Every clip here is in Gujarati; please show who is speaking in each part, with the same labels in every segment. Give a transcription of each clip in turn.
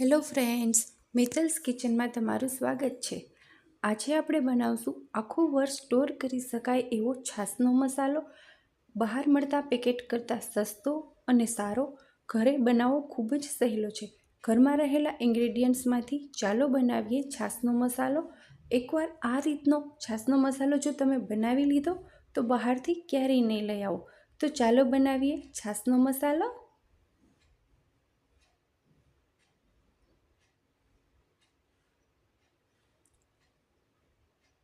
Speaker 1: હેલો ફ્રેન્ડ્સ મિથલ્સ કિચનમાં તમારું સ્વાગત છે. આજે આપણે બનાવશું આખું વર્ષ સ્ટોર કરી શકાય એવો છાસનો મસાલો. બહાર મળતા પેકેટ કરતાં સસ્તો અને સારો ઘરે બનાવવો ખૂબ જ સહેલો છે. ઘરમાં રહેલા ઇન્ગ્રેડિયન્ટ્સમાંથી ચાલો બનાવીએ છાસનો મસાલો. એકવાર આ રીતનો છાશનો મસાલો જો તમે બનાવી લીધો, તો બહારથી ક્યારેય નહીં લઈ આવો. તો ચાલો બનાવીએ છાસનો મસાલો.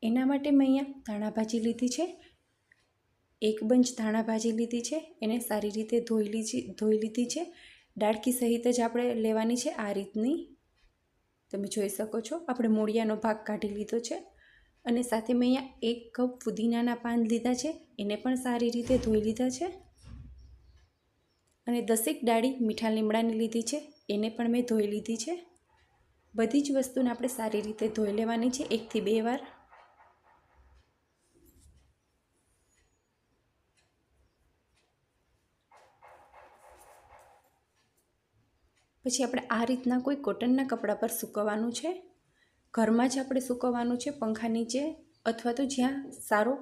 Speaker 1: એના માટે મેં અહીંયા ધાણાભાજી લીધી છે. એક બંચ ધાણાભાજી લીધી છે. એને સારી રીતે ધોઈ લીધી ધોઈ લીધી છે. ડાળકી સહિત જ આપણે લેવાની છે આ રીતની. તમે જોઈ શકો છો. આપણે મૂળિયાનો ભાગ કાઢી લીધો છે. અને સાથે મેં અહીંયા એક કપ ફુદીનાના પાન લીધા છે. એને પણ સારી રીતે ધોઈ લીધા છે. અને દસેક ડાળી મીઠા લીમડાની લીધી છે. એને પણ મેં ધોઈ લીધી છે. બધી જ વસ્તુને આપણે સારી રીતે ધોઈ લેવાની છે. એકથી બે વાર. પછી આપણે આ રીતના કોઈ કોટનના કપડા પર સૂકવવાનું છે. ઘરમાં જ આપણે સૂકવવાનું છે પંખા નીચે અથવા તો જ્યાં સારો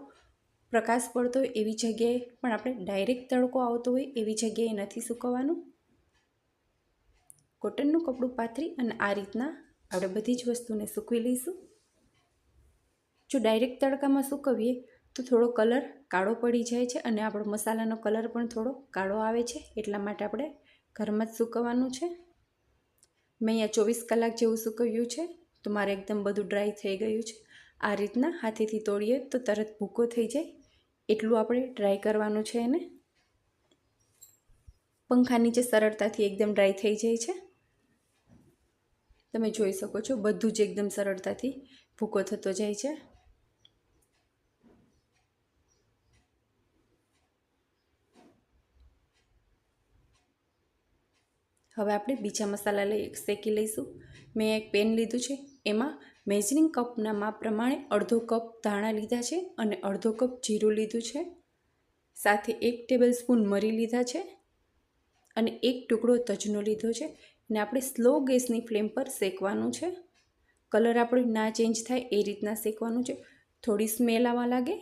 Speaker 1: પ્રકાશ પડતો હોય એવી જગ્યાએ, પણ આપણે ડાયરેક્ટ તડકો આવતો હોય એવી જગ્યાએ નથી સૂકવવાનું. કોટનનું કપડું પાથરી અને આ રીતના આપણે બધી જ વસ્તુને સૂકવી લઈશું. જો ડાયરેક્ટ તડકામાં સૂકવીએ, તો થોડો કલર કાળો પડી જાય છે અને આપણો મસાલાનો કલર પણ થોડો કાળો આવે છે. એટલા માટે આપણે ઘરમાં જ સૂકવવાનું છે. મેં અહીંયા ચોવીસ કલાક જેવું સૂકવ્યું છે, તો મારે એકદમ બધું ડ્રાય થઈ ગયું છે. આ રીતના હાથેથી તોડીએ તો તરત ભૂકો થઈ જાય. એટલું આપણે ડ્રાય કરવાનું છે એને. પંખા નીચે સરળતાથી એકદમ ડ્રાય થઈ જાય છે. તમે જોઈ શકો છો, બધું જ એકદમ સરળતાથી ભૂકો થતો જાય છે. હવે આપણે બીજા મસાલા લઈ શેકી લઈશું. મેં એક પેન લીધું છે. એમાં મેઝરિંગ કપના માપ પ્રમાણે અડધો કપ ધાણા લીધા છે અને અડધો કપ જીરું લીધું છે. સાથે એક ટેબલ સ્પૂન મરી લીધા છે અને એક ટુકડો તજનો લીધો છે. અને આપણે સ્લો ગેસની ફ્લેમ પર શેકવાનું છે. કલર આપણો ના ચેન્જ થાય એ રીતના શેકવાનું છે. થોડી સ્મેલ આવવા લાગે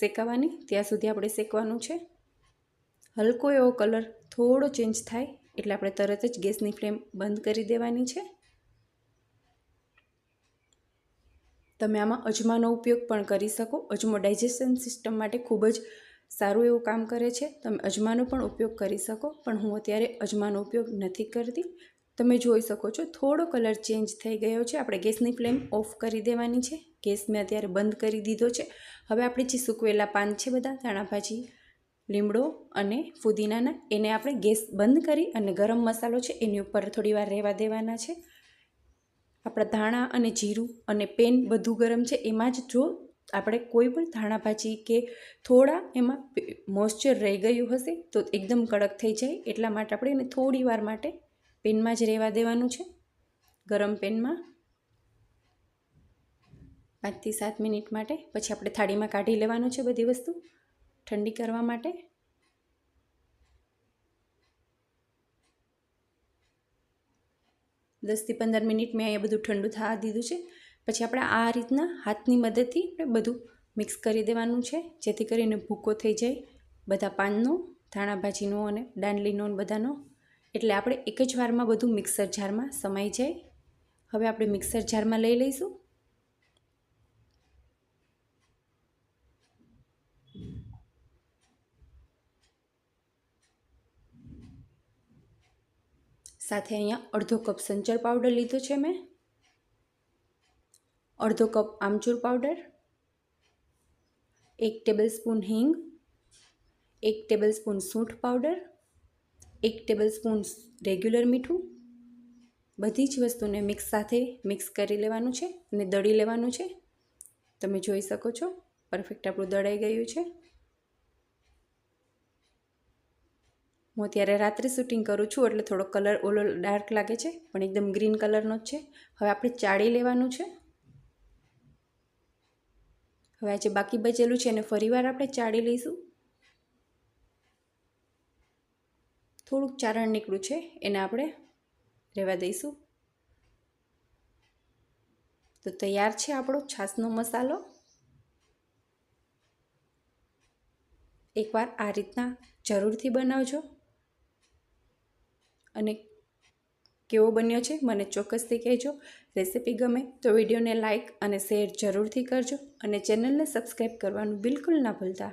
Speaker 1: શેકાવાની, ત્યાં સુધી આપણે શેકવાનું છે. હલકો એવો કલર થોડો ચેન્જ થાય એટલે આપણે તરત જ ગેસની ફ્લેમ બંધ કરી દેવાની છે. તમે આમાં અજમાનો ઉપયોગ પણ કરી શકો. અજમો ડાયજેશન સિસ્ટમ માટે ખૂબ જ સારું એવું કામ કરે છે. તમે અજમાનો પણ ઉપયોગ કરી શકો, પણ હું અત્યારે અજમાનો ઉપયોગ નથી કરતી. તમે જોઈ શકો છો, થોડો કલર ચેન્જ થઈ ગયો છે. આપણે ગેસની ફ્લેમ ઓફ કરી દેવાની છે. ગેસ મેં અત્યારે બંધ કરી દીધો છે. હવે આપણે જે સૂકવેલા પાન છે બધા ધાણા ભાજી લીમડો અને ફુદીનાના એને આપણે ગેસ બંધ કરી અને ગરમ મસાલો છે એની ઉપર થોડી વાર રહેવા દેવાના છે. આપણા ધાણા અને જીરું અને પેન બધું ગરમ છે, એમાં જ જો આપણે કોઈ પણ ધાણા ભાજી કે થોડા એમાં મોઇશ્ચર રહી ગયું હશે તો એકદમ કડક થઈ જાય, એટલા માટે આપણે એને થોડી વાર માટે પેનમાં જ રહેવા દેવાનું છે. ગરમ પેનમાં પાંચથી સાત મિનિટ માટે, પછી આપણે થાળીમાં કાઢી લેવાનું છે બધી વસ્તુ. ઠંડી કરવા માટે? દસથી પંદર મિનિટ મેં અહીંયા બધું ઠંડુ થવા દીધું છે. પછી આપણે આ રીતના હાથની મદદથી આપણે બધું મિક્સ કરી દેવાનું છે, જેથી કરીને ભૂકો થઈ જાય બધા પાનનો, ધાણાભાજીનો અને દાંડલીનો બધાનો. એટલે આપણે એક જ વારમાં બધું મિક્સર જારમાં સમાઈ જાય. હવે આપણે મિક્સર જારમાં લઈ લઈશું. સાથે અહીંયા અડધો કપ સંચર પાવડર લીધો છે મેં. અડધો કપ આમચૂર પાવડર. એક ટેબલ સ્પૂન હિંગ. એક ટેબલ સ્પૂન સૂંઠ પાવડર. એક ટેબલ સ્પૂન રેગ્યુલર મીઠું. બધી જ વસ્તુને મિક્સ સાથે મિક્સ કરી લેવાનું છે અને દળી લેવાનું છે. તમે જોઈ શકો છો. પરફેક્ટ આપણું દળાઈ ગયું છે. હું અત્યારે રાત્રે શૂટિંગ કરું છું, એટલે થોડો કલર ઓલો ડાર્ક લાગે છે, પણ એકદમ ગ્રીન કલરનો જ છે. હવે આપણે ચાળી લેવાનું છે. હવે આજે બાકી બચેલું છે, એને ફરીવાર આપણે ચાળી લઈશું. થોડુંક ચારણ નીકળ્યું છે, એને આપણે રહેવા દઈશું. તો તૈયાર છે આપણો છાશનો મસાલો. એકવાર આ રીતના જરૂરથી બનાવજો. અને કેવો બન્યો છે મને ચોક્કસથી કહેજો. રેસીપી ગમે તો વિડીયોને લાઇક અને શેર જરૂરથી કરજો અને ચેનલને સબસ્ક્રાઈબ કરવાનું બિલકુલ ના ભૂલતા.